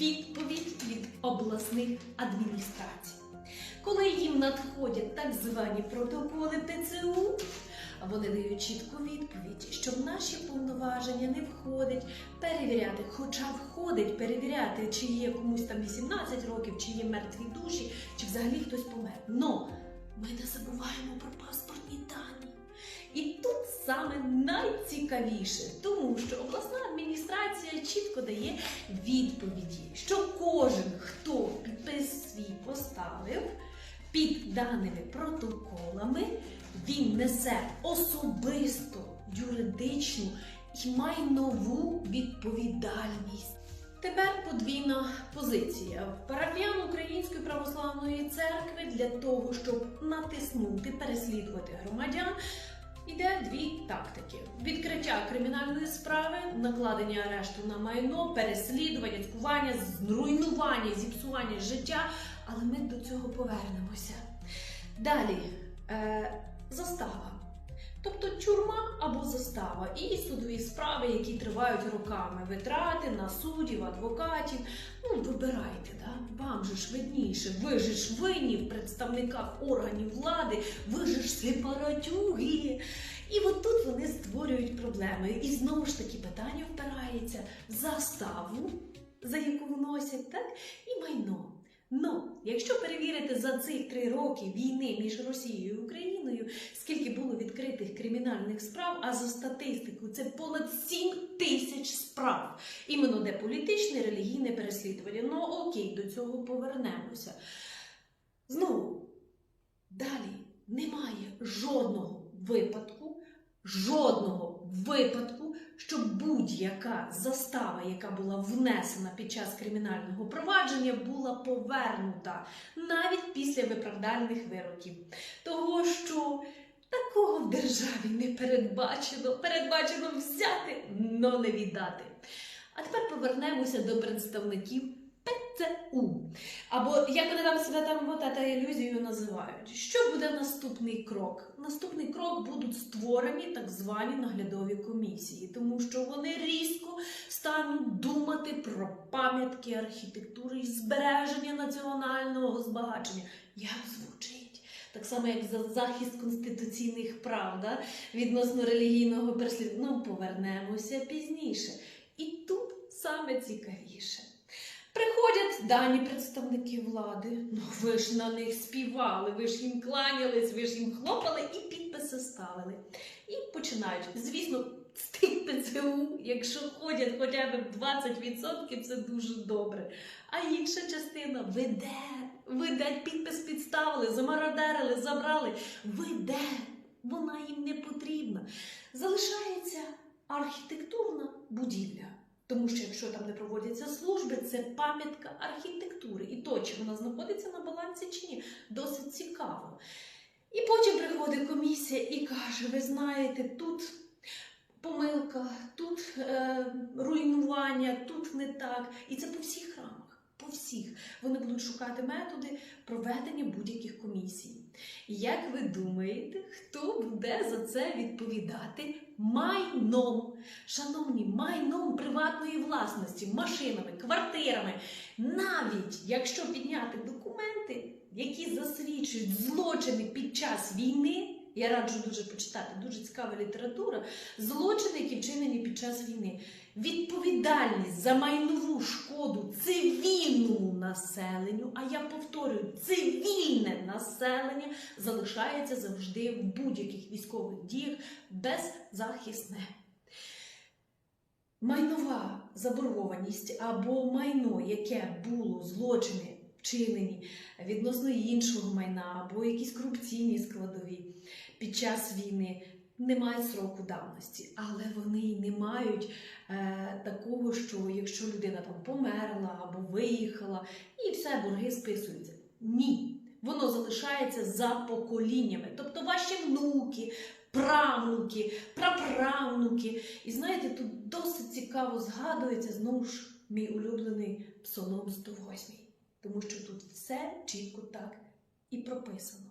відповідь від обласних адміністрацій. Коли їм надходять так звані протоколи ТЦУ, вони дають чітку відповідь, що в наші повноваження не входить перевіряти, хоча входить перевіряти, чи є комусь там 18 років, чи є мертві душі, чи взагалі хтось помер. Но ми не забуваємо про паспортні дані. І тут саме найцікавіше, тому що обласна чітко дає відповіді, що кожен, хто підпис свій поставив під даними протоколами, він несе особисту, юридичну і майнову відповідальність. Тепер подвійна позиція. Парафіян Української православної церкви для того, щоб натиснути, переслідувати громадян, Іде дві тактики: відкриття кримінальної справи, накладення арешту на майно, переслідування, цькування, зруйнування, зіпсування життя. Але ми до цього повернемося. Далі е, застава. Тобто тюрма або застава, і судові справи, які тривають роками, витрати на суддів, адвокатів. Ну, вибирайте, да? вам же ж видніше, ви же ж винні в представниках органів влади, ви же ж сліпаратюги. І от тут вони створюють проблеми. І знову ж таки питання впирається в заставу, за яку вносять. Ну, якщо перевірити за цих три роки війни між Росією і Україною, скільки було відкритих кримінальних справ, а за статистику це понад 7 тисяч справ. Іменно де політичне, релігійне переслідування. Ну окей, до цього повернемося. Знову, далі немає жодного випадку, жодного випадку, щоб будь-яка застава, яка була внесена під час кримінального провадження, була повернута навіть після виправдальних вироків. Того, що такого в державі не передбачено, передбачено взяти, но не віддати. А тепер повернемося до представників ПЦУ. Або як вони там себе там вот та ілюзію називають. Що буде наступний крок? Наступний крок будуть створені так звані наглядові комісії, тому що вони різко стануть думати про пам'ятки архітектури і збереження національного збагачення. Як звучить? Так само, як за захист конституційних прав да? відносно релігійного переслідування. Ну, повернемося пізніше. І тут саме цікавіше. Приходять дані представники влади. Ну ви ж на них співали, ви ж їм кланялись, ви ж їм хлопали і підписи ставили. І починають. Звісно, з тих ПЦУ, якщо ходять хоча б 20%, це дуже добре. А інша частина веде, веде, підпис підставили, замародерили, забрали. Веде, вона їм не потрібна. Залишається архітектурна будівля. Тому що якщо там не проводяться служби, це пам'ятка архітектури. І то, чи вона знаходиться на балансі чи ні, досить цікаво. І потім приходить комісія і каже: ви знаєте, тут помилка, тут е, руйнування, тут не так. І це по всіх храмах. По всіх вони будуть шукати методи проведення будь-яких комісій. Як ви думаєте, хто буде за це відповідати майном? Шановні, майном приватної власності, машинами, квартирами. Навіть якщо підняти документи, які засвідчують злочини під час війни, я раджу дуже почитати, дуже цікава література, злочини, які вчинені під час війни. Відповідальність за майнову шкоду цивільному населенню, а я повторюю, цивільне населення залишається завжди в будь-яких військових діях беззахисне. Майнова заборгованість або майно, яке було злочини вчинені відносно іншого майна, або якісь корупційні складові під час війни, не мають сроку давності, але вони не мають е, такого, що якщо людина там померла або виїхала, і все борги списуються. Ні. Воно залишається за поколіннями, тобто ваші внуки, правнуки, праправнуки. І знаєте, тут досить цікаво згадується знову ж мій улюблений Псалом 108, тому що тут все чітко так і прописано.